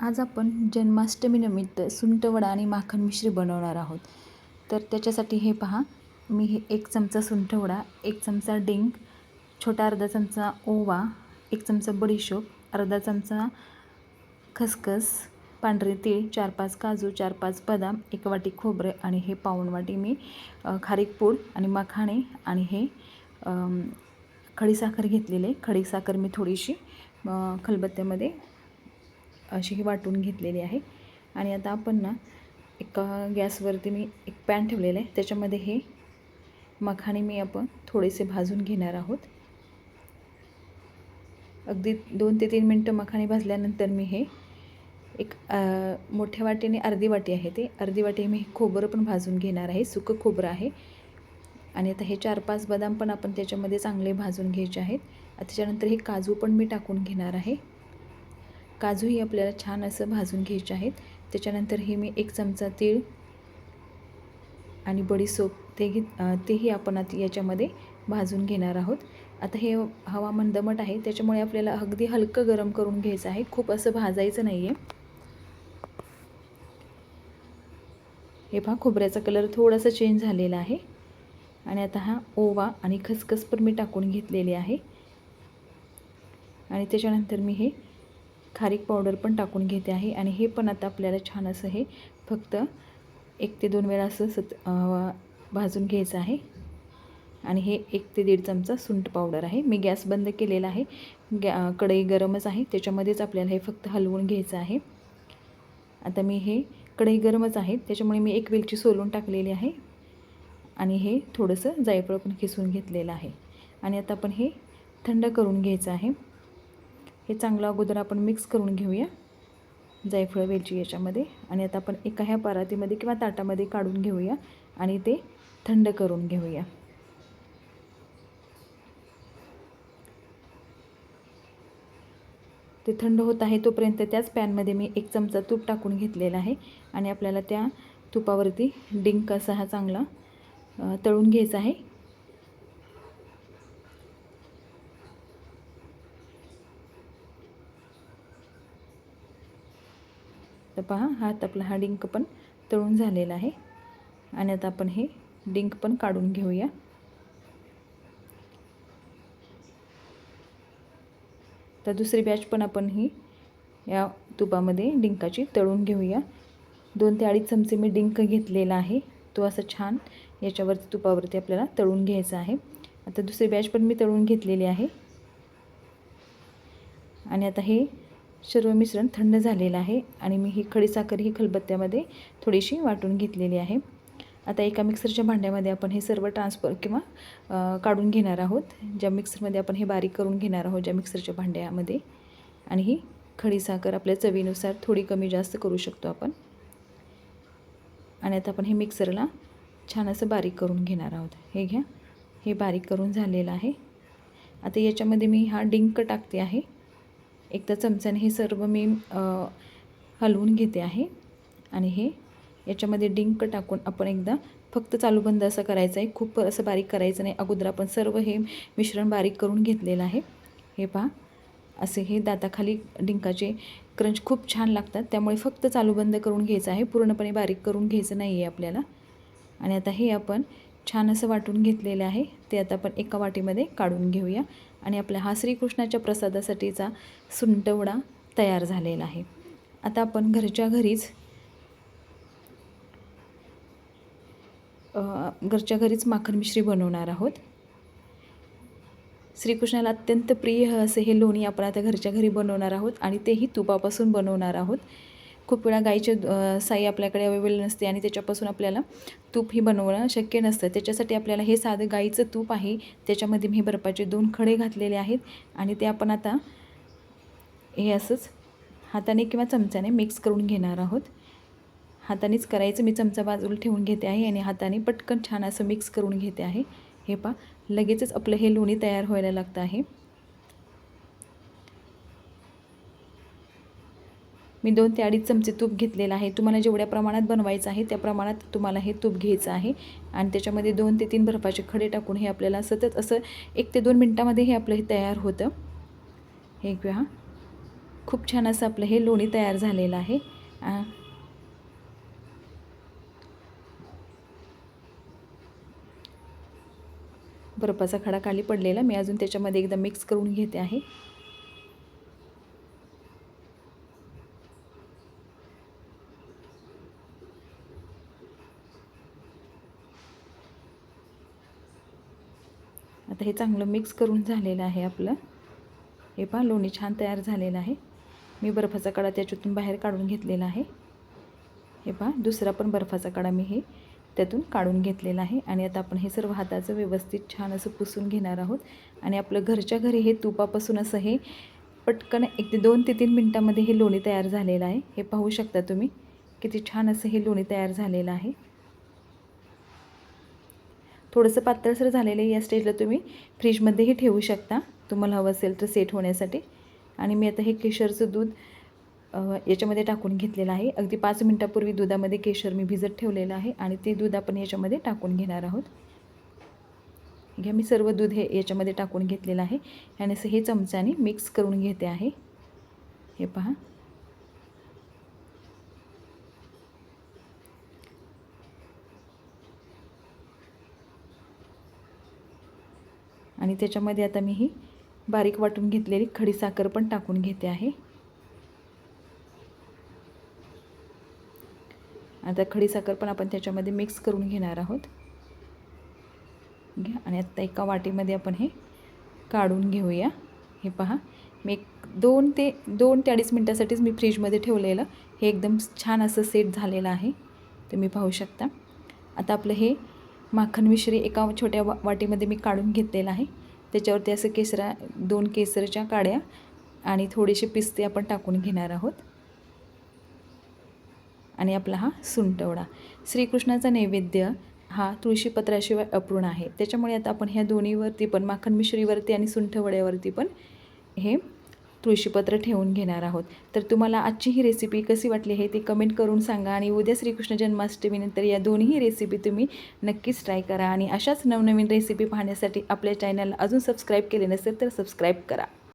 आज आपण जन्माष्टमीनिमित्त सुंठवडा आणि माखन मिश्री बनवणार आहोत. तर त्याच्यासाठी हे पहा मी हे एक चमचा सुंठवडा एक चमचा डिंक छोटा अर्धा चमचा ओवा एक चमचा बडीशोप अर्धा चमचा खसखस पांढरे तीळ चार पाच काजू चार पाच बदाम एक वाटी खोबरं आणि हे पाऊण वाटी मी अ, खारीक पूड आणि मखाणे आणि हे खडीसाखर घेतलेले. खडीसाखर मी थोडीशी खलबत्त्यामध्ये अशी ही वाटून घेतलेली आहे. आणि आता आपण ना एका गॅसवरती मी एक पॅन ठेवलेलं आहे. त्याच्यामध्ये हे मखाणे मी आपण थोडेसे भाजून घेणार आहोत. अगदी दोन ते तीन मिनटं मखाणे भाजल्यानंतर मी हे एक मोठ्या वाटीने अर्धी वाटी आहे ते. अर्धी वाटी मी खोबरं पण भाजून घेणार आहे. सुकं खोबरं आहे. आणि आता हे चार पाच बदाम पण आपण त्याच्यामध्ये चांगले भाजून घ्यायचे आहेत. त्याच्यानंतर हे काजू पण मी टाकून घेणार आहे. काजूही आपल्याला छान असं भाजून घ्यायचे आहेत. त्याच्यानंतर हे मी एक चमचा तीळ आणि बडीसोप ते घे तेही आपण आता याच्यामध्ये भाजून घेणार आहोत. आता हे हवामान दमट आहे त्याच्यामुळे आपल्याला अगदी हलकं गरम करून घ्यायचं आहे. खूप असं भाजायचं नाही आहे हे पहा खोबऱ्याचा कलर थोडासा चेंज झालेला आहे. आणि आता हा ओवा आणि खसखस पण मी टाकून घेतलेली आहे. आणि त्याच्यानंतर मी हे खारीक पावडर पण टाकून घेते आहे आणि हे पण आता आपल्याला छान असं हे फक्त एक ते दोन वेळा असं सत भाजून घ्यायचं आहे. आणि हे एक ते दीड चमचा सुंठ पावडर आहे. मी गॅस बंद केलेला आहे. गॅ कढई गरमच आहे. त्याच्यामध्येच आपल्याला हे फक्त हलवून घ्यायचं आहे. आता मी हे कढई गरमच आहे. त्याच्यामुळे मी एक वेलची सोलून टाकलेली आहे. आणि हे थोडंसं जायफळ पण खिसून घेतलेलं आहे. आणि आता आपण हे थंड करून घ्यायचं आहे. हे चांगलं अगोदर आपण मिक्स करून घेऊया. जायफळ वेलची याच्यामध्ये. आणि आता आपण एका ह्या परातीमध्ये किंवा ताटामध्ये काढून घेऊया. आणि ते थंड करून घेऊया. ते थंड होत आहे तोपर्यंत त्याच पॅनमध्ये मी एक चमचा तूप टाकून घेतलेला आहे. आणि आपल्याला त्या तुपावरती डिंक असा हा चांगला तळून घ्यायचा आहे. तर पहा हा आपला हा डिंक पण तळून झालेला आहे. आणि आता आपण हे डिंक पण काढून घेऊया. तर दुसरी बॅच पण आपण ही या तुपामध्ये डिंकाची तळून घेऊया. दोन ते अडीच चमचे मी डिंक घेतलेला आहे. तो असा छान याच्यावरती तुपावरती आपल्याला तळून घ्यायचा आहे. आता दुसरी बॅच पण मी तळून घेतलेली आहे. आणि आता हे सर्व मिश्रण थंड झालेलं आहे आणि मी ही खडीसाखर ही खलबत्त्यामध्ये थोडीशी वाटून घेतलेली आहे. आता एका मिक्सरच्या भांड्यामध्ये आपण हे सर्व ट्रान्सफर किंवा काढून घेणार आहोत. ज्या मिक्सरमध्ये आपण हे बारीक करून घेणार आहोत ज्या मिक्सरच्या भांड्यामध्ये. आणि ही खडीसाखर आपल्या चवीनुसार थोडी कमी जास्त करू शकतो आपण. आणि आता आपण हे मिक्सरला छान असं बारीक करून घेणार आहोत. हे घ्या. हे बारीक करून झालेलं आहे. आता याच्यामध्ये मी हा डिंक टाकते आहे. एकदा चमच्याने हे सर्व मी हलवून घेते आहे. आणि हे याच्यामध्ये डिंक टाकून आपण एकदा फक्त चालू बंद असं करायचं आहे खूप असं बारीक करायचं नाही. अगोदर आपण सर्व हे मिश्रण बारीक करून घेतलेलं आहे. हे पहा. असे हे दाताखाली डिंकाचे क्रंच खूप छान लागतात. त्यामुळे फक्त चालू बंद करून घ्यायचं आहे. पूर्णपणे बारीक करून घ्यायचं नाही आहे आपल्याला. आणि आता हे आपण छान असं वाटून घेतलेलं आहे. ते आता आपण एका वाटीमध्ये काढून घेऊया. आणि आपल्या हा श्रीकृष्णाच्या प्रसादासाठीचा सुंटवडा तयार झालेला आहे. आता आपण घरच्या घरीच घरच्या घरीच माखन मिश्री बनवणार आहोत. श्रीकृष्णाला अत्यंत प्रिय असे हे लोणी आपण आता घरच्या घरी बनवणार आहोत आणि तेही तुपापासून बनवणार आहोत. खूप वेळा गाईचे साई आपल्याकडे अवेलेबल नसते आणि त्याच्यापासून आपल्याला तूप ही बनवणं शक्य नसतं. त्याच्यासाठी आपल्याला हे साधं गाईचं तूप आहे. त्याच्यामध्ये मी बर्फाचे दोन खडे घातलेले आहेत आणि ते आपण आता हे असंच हाताने किंवा चमच्याने मिक्स करून घेणार आहोत. हातानेच करायचं. मी चमचा बाजूला ठेवून घेते आहे आणि हाताने पटकन छान असं मिक्स करून घेते आहे. हे पा लगेचच आपलं हे लोणी तयार व्हायला लागतं आहे. मी दोन ते अडीच चमचे तूप घेतलेलं आहे. तुम्हाला जेवढ्या प्रमाणात बनवायचं आहे त्या प्रमाणात तुम्हाला हे तूप घ्यायचं आहे. आणि त्याच्यामध्ये दोन ते तीन बर्फाचे खडे टाकून हे आपल्याला सतत असं एक ते दोन मिनटामध्ये हे आपलं हे तयार होतं. हे घ्या खूप छान असं आपलं हे लोणी तयार झालेलं आहे. बर्फाचा खडा खाली पडलेला. मी अजून त्याच्यामध्ये एकदा मिक्स करून घेते आहे. आता हे चांगलं मिक्स करून झालेलं आहे आपलं. हे पहा लोणी छान तयार झालेलं आहे. मी बर्फाचा कडा त्याच्यातून बाहेर काढून घेतलेला आहे. हे पहा दुसरा पण बर्फाचा कडा मी हे त्यातून काढून घेतलेला आहे. आणि आता आपण हे सर्व हाताचं व्यवस्थित छान असं पुसून घेणार आहोत. आणि आपलं घरच्या घरी हे तुपापासून असं हे पटकन एक ते दोन ते तीन मिनटामध्ये हे लोणी तयार झालेलं आहे. हे पाहू शकता तुम्ही किती छान असं हे लोणी तयार झालेलं आहे. थोडंसं पातळसर झालेलं आहे या स्टेजला तुम्ही फ्रीजमध्येही ठेवू शकता. तुम्हाला हवं असेल तर सेट होण्यासाठी. आणि मी आता हे केशरचं दूध याच्यामध्ये टाकून घेतलेलं आहे. अगदी पाच मिनटापूर्वी दुधामध्ये केशर मी भिजत ठेवलेलं आहे आणि ते दूध आपण याच्यामध्ये टाकून घेणार आहोत. घ्या मी सर्व दूध हे याच्यामध्ये टाकून घेतलेलं आहे. आणि असं हे चमच्याने मिक्स करून घेते आहे. हे पहा. आणि त्याच्यामध्ये आता मी ही बारीक वाटून घेतलेली खडीसाखर पण टाकून घेते आहे. आता खडीसाखर पण आपण त्याच्यामध्ये मिक्स करून घेणार आहोत. घ्या आणि आत्ता एका वाटीमध्ये आपण हे काढून घेऊया. हे पहा मी एक दोन ते दोन ते अडीच मिनटासाठीच मी फ्रीजमध्ये ठेवलेलं. हे एकदम छान असं सेट झालेलं आहे. तुम्ही पाहू शकता. आता आपलं हे माखन मिश्री एका छोट्या वा वाटीमध्ये मी काढून घेतलेलं आहे. त्याच्यावरती असं केसरा दोन केसरच्या काड्या आणि थोडेसे पिस्ते आपण टाकून घेणार आहोत. आणि आपला हा सुंटवडा. श्रीकृष्णाचा नैवेद्य हा तुळशीपत्राशिवाय अपूर्ण आहे. त्याच्यामुळे आता आपण ह्या दोन्हीवरती पण माखन मिश्रीवरती आणि सुंठवड्यावरती पण हे तुळशीपत्र ठेवून घेणार आहोत. तर तुम्हाला आजची ही रेसिपी कशी वाटली हे ते कमेंट करून सांगा आणि उद्या श्रीकृष्ण जन्माष्टमीनंतर या दोन्ही रेसिपी तुम्ही नक्कीच ट्राय करा आणि अशाच नवनवीन रेसिपी पाहण्यासाठी आपल्या चॅनलला अजून सबस्क्राईब केले नसेल तर सबस्क्राईब करा.